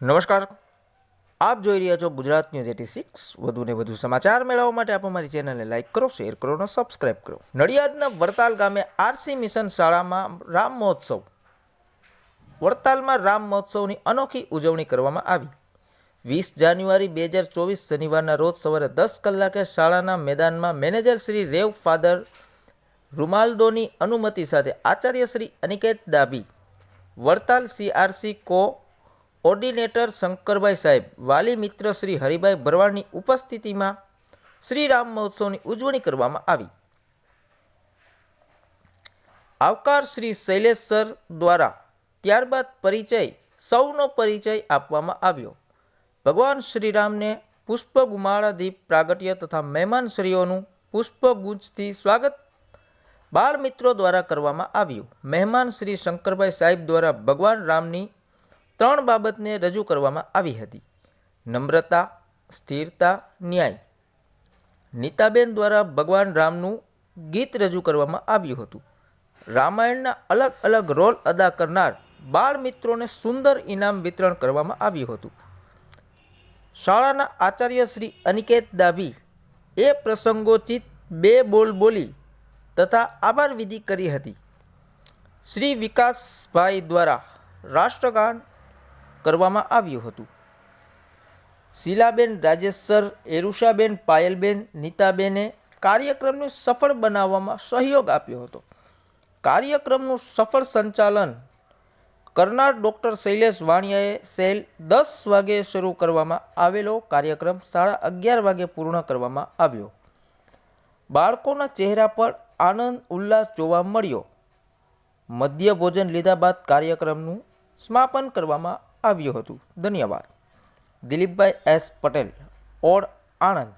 નમસ્કાર. આપ જોઈ રહ્યા છો ગુજરાત ન્યૂઝ એટી સિક્સ. વધુને વધુ સમાચાર મેળવવા માટે આપ અમારી ચેનલને લાઇક કરો, શેર કરો અને સબસ્ક્રાઇબ કરો. નડિયાદના વડતાલ ગામે આરસી મિશન શાળામાં રામ મહોત્સવ. વડતાલમાં રામ મહોત્સવની અનોખી ઉજવણી કરવામાં આવી. વીસ જાન્યુઆરી બે હજાર ચોવીસ શનિવારના રોજ સવારે દસ કલાકે શાળાના મેદાનમાં મેનેજર શ્રી રેવ ફાધર રૂમાલદોની અનુમતિ સાથે આચાર્ય Shri Aniket Dabhi Vadtal CRC coordinator Shankarbhai સાહેબ, વાલી મિત્ર શ્રી હરિભાઈ ભરવાડની ઉપસ્થિતિમાં શ્રી રામ મહોત્સવની ઉજવણી કરવામાં આવી. આવકાર શ્રી શૈલેષ સર દ્વારા ત્યારબાદ પરિચય, સૌનો પરિચય આપવામાં આવ્યો. ભગવાન શ્રીરામને પુષ્પ ગુમાળાદીપ પ્રાગટ્ય તથા મહેમાનશ્રીઓનું પુષ્પગુંજથી સ્વાગત બાળ મિત્રો દ્વારા કરવામાં આવ્યું. મહેમાન શ્રી શંકરભાઈ સાહેબ દ્વારા ભગવાન રામની ત્રણ બાબતને રજૂ કરવામાં આવી હતી. નમ્રતા, સ્થિરતા, ન્યાય. નીતાબેન દ્વારા ભગવાન રામનું ગીત રજૂ કરવામાં આવ્યું હતું. રામાયણના અલગ અલગ રોલ અદા કરનાર બાળ મિત્રોને સુંદર ઇનામ વિતરણ કરવામાં આવ્યું હતું. શાળાના આચાર્ય શ્રી અનિકેત દાભી એ પ્રસંગોચિત બે બોલ બોલી તથા આભાર વિધિ કરી હતી. શ્રી વિકાસભાઈ દ્વારા રાષ્ટ્રગાન કરવામાં આવ્યું હતું. શીલાબેન રાજેશ સર એરુષાબેન, પાયલબેન, નીતાબેને કાર્યક્રમને સફળ બનાવવામાં સહયોગ આપ્યો હતો. કાર્યક્રમનું સફળ સંચાલન કરનાર ડૉક્ટર શૈલેષ વાણિયાએ સેલ દસ વાગે શરૂ કરવામાં આવેલો કાર્યક્રમ સાડા અગિયાર વાગે પૂર્ણ કરવામાં આવ્યો. બાળકોના ચહેરા પર આનંદ, ઉલ્લાસ જોવા મળ્યો. મધ્ય ભોજન લીધા બાદ કાર્યક્રમનું સમાપન કરવામાં આવ્યું હતું. ધન્યવાદ. દિલીપભાઈ એસ પટેલ ઓડ આણંદ.